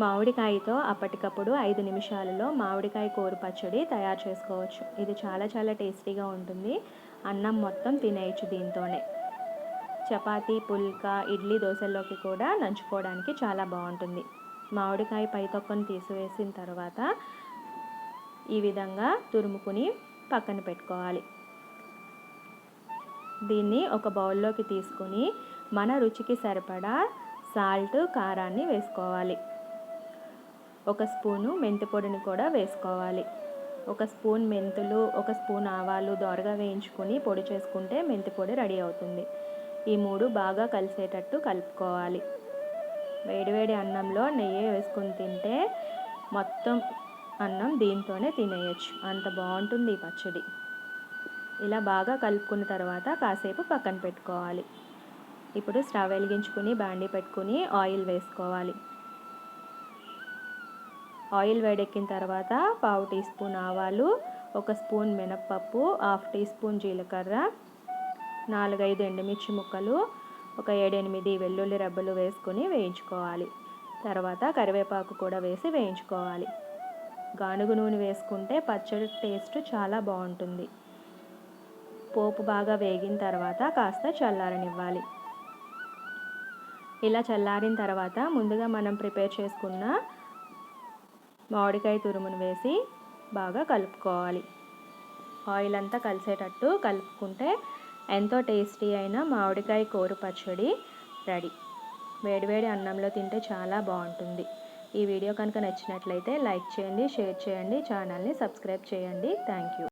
మామిడికాయతో అప్పటికప్పుడు ఐదు నిమిషాలలో మామిడికాయ కూర పచ్చడి తయారు చేసుకోవచ్చు. ఇది చాలా చాలా టేస్టీగా ఉంటుంది. అన్నం మొత్తం తినేయచ్చు దీంతోనే. చపాతీ పుల్కా ఇడ్లీ దోశల్లోకి కూడా నంచుకోవడానికి చాలా బాగుంటుంది. మామిడికాయ పైతొక్కను తీసివేసిన తర్వాత ఈ విధంగా తురుముకుని పక్కన పెట్టుకోవాలి. దీన్ని ఒక బౌల్లోకి తీసుకుని మన రుచికి సరిపడా సాల్ట్ కారాన్ని వేసుకోవాలి. ఒక స్పూను మెంతి పొడిని కూడా వేసుకోవాలి. ఒక స్పూన్ మెంతులు ఒక స్పూన్ ఆవాలు దోరగా వేయించుకొని పొడి చేసుకుంటే మెంతి పొడి రెడీ అవుతుంది. ఈ మూడు బాగా కలిసేటట్టు కలుపుకోవాలి. వేడివేడి అన్నంలో నెయ్యి వేసుకొని తింటే మొత్తం అన్నం దీంతోనే తినేయచ్చు. అంత బాగుంటుంది ఈ పచ్చడి. ఇలా బాగా కలుపుకున్న తర్వాత కాసేపు పక్కన పెట్టుకోవాలి. ఇప్పుడు స్టవ్ వెలిగించుకుని బాండి పెట్టుకుని ఆయిల్ వేసుకోవాలి. ఆయిల్ వేడెక్కిన తర్వాత పావు టీ స్పూన్ ఆవాలు ఒక స్పూన్ మినప్పప్పు హాఫ్ టీ స్పూన్ జీలకర్ర నాలుగైదు ఎండుమిర్చి ముక్కలు ఒక ఏడెనిమిది వెల్లుల్లి రెబ్బలు వేసుకొని వేయించుకోవాలి. తర్వాత కరివేపాకు కూడా వేసి వేయించుకోవాలి. గానుగు నూనె వేసుకుంటే పచ్చడి టేస్ట్ చాలా బాగుంటుంది. పోపు బాగా వేగిన తర్వాత కాస్త చల్లారనివ్వాలి. ఇలా చల్లారిన తర్వాత ముందుగా మనం ప్రిపేర్ చేసుకున్న మామిడికాయ తురుమును వేసి బాగా కలుపుకోవాలి. ఆయిల్ అంతా కలిసేటట్టు కలుపుకుంటే ఎంతో టేస్టీ అయిన మామిడికాయ కూర పచ్చడి రెడీ. వేడివేడి అన్నంలో తింటే చాలా బాగుంటుంది. ఈ వీడియో కనుక నచ్చినట్లయితే లైక్ చేయండి షేర్ చేయండి ఛానల్ని సబ్స్క్రైబ్ చేయండి. Thank you.